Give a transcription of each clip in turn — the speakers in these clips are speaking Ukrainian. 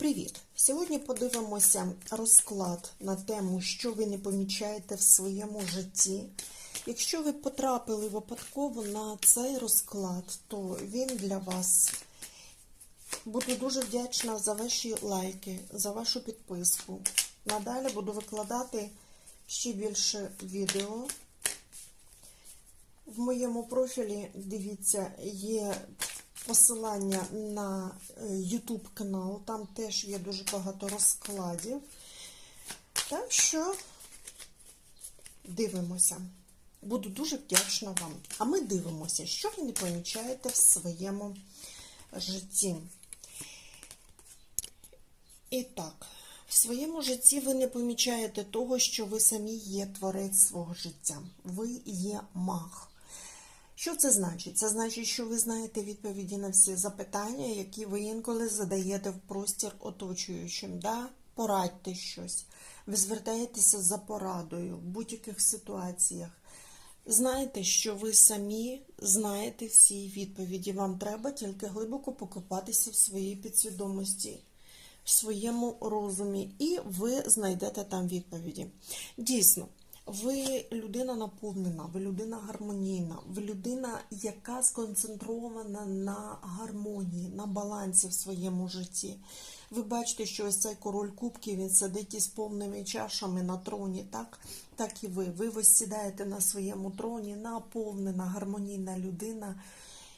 Привіт! Сьогодні подивимося розклад на тему, що ви не помічаєте в своєму житті. Якщо ви потрапили випадково на цей розклад, то він для вас. Буду дуже вдячна за ваші лайки, за вашу підписку. Надалі буду викладати ще більше відео. В моєму профілі, дивіться, є посилання на е, YouTube канал, там теж є дуже багато розкладів. Так що дивимося. Буду дуже вдячна вам. А ми дивимося, що ви не помічаєте в своєму житті. І так, в своєму житті ви не помічаєте того, що ви самі є творець свого життя. Ви є маг. Що це значить? Це значить, що ви знаєте відповіді на всі запитання, які ви інколи задаєте в простір оточуючим. Да? Порадьте щось. Ви звертаєтеся за порадою в будь-яких ситуаціях. Знаєте, що ви самі знаєте всі відповіді. Вам треба тільки глибоко покопатися в своїй підсвідомості, в своєму розумі, і ви знайдете там відповіді. Дійсно. Ви людина наповнена, ви людина гармонійна, ви людина, яка сконцентрована на гармонії, на балансі в своєму житті. Ви бачите, що ось цей король кубків він сидить із повними чашами на троні, так? Так і ви. Ви ось сідаєте на своєму троні, наповнена, гармонійна людина,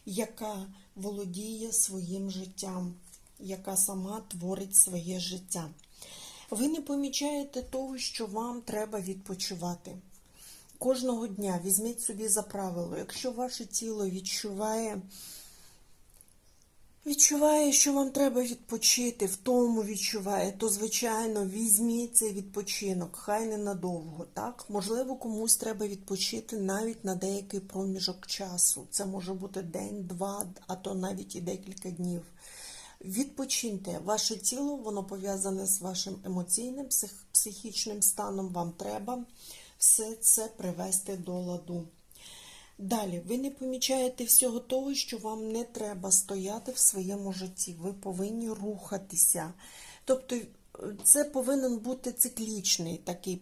яка володіє своїм життям, яка сама творить своє життя. Ви не помічаєте того, що вам треба відпочивати. Кожного дня візьміть собі за правило, якщо ваше тіло відчуває, відчуває, що вам треба відпочити, в тому відчуває, то, звичайно, візьміть цей відпочинок, хай ненадовго. так? Можливо, комусь треба відпочити навіть на деякий проміжок часу. Це може бути день, два, а то навіть і декілька днів. Відпочиньте, ваше тіло, воно пов'язане з вашим емоційним, псих, психічним станом. Вам треба все це привести до ладу. Далі, ви не помічаєте всього того, що вам не треба стояти в своєму житті. Ви повинні рухатися. Тобто, це повинен бути циклічний такий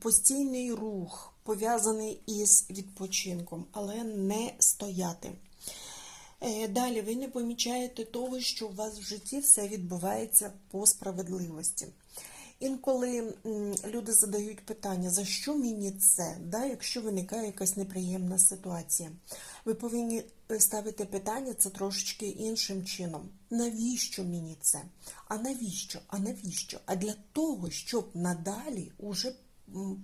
постійний рух, пов'язаний із відпочинком, але не стояти. Далі ви не помічаєте того, що у вас в житті все відбувається по справедливості. Інколи люди задають питання, за що мені це, да, якщо виникає якась неприємна ситуація. Ви повинні ставити питання це трошечки іншим чином. Навіщо мені це? А навіщо? А навіщо? А для того, щоб надалі уже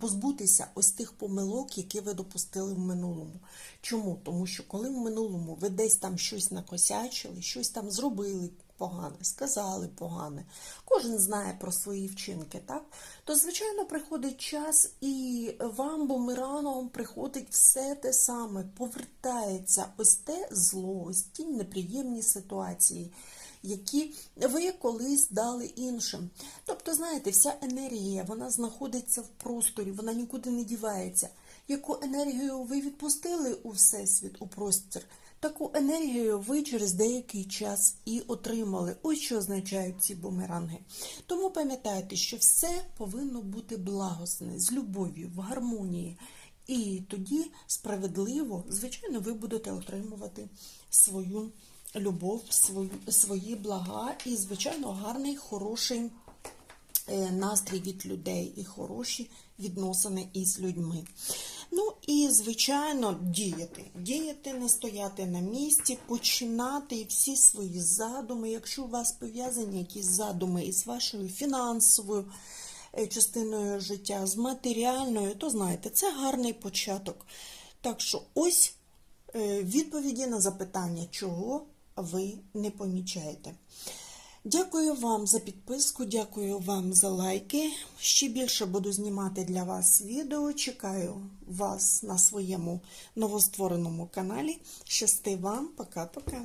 позбутися ось тих помилок, які ви допустили в минулому. Чому? Тому що коли в минулому ви десь там щось накосячили, щось там зробили погане, сказали погане, кожен знає про свої вчинки, так? То, звичайно, приходить час, і вам бумераном приходить все те саме, повертається ось те зло, ось ті неприємні ситуації які ви колись дали іншим. Тобто, знаєте, вся енергія вона знаходиться в просторі, вона нікуди не дівається. Яку енергію ви відпустили у всесвіт, у простір, таку енергію ви через деякий час і отримали. Ось що означають ці бумеранги. Тому пам'ятайте, що все повинно бути благосне, з любов'ю, в гармонії. І тоді справедливо, звичайно, ви будете отримувати свою любов, свої, блага і, звичайно, гарний, хороший е, настрій від людей і хороші відносини із людьми. Ну і, звичайно, діяти. Діяти, не стояти на місці, починати всі свої задуми. Якщо у вас пов'язані якісь задуми із вашою фінансовою е, частиною життя, з матеріальною, то знаєте, це гарний початок. Так що, ось е, відповіді на запитання, чого ви не помічаєте. Дякую вам за підписку, дякую вам за лайки. Ще більше буду знімати для вас відео. Чекаю вас на своєму новоствореному каналі. Щасти вам, пока-пока.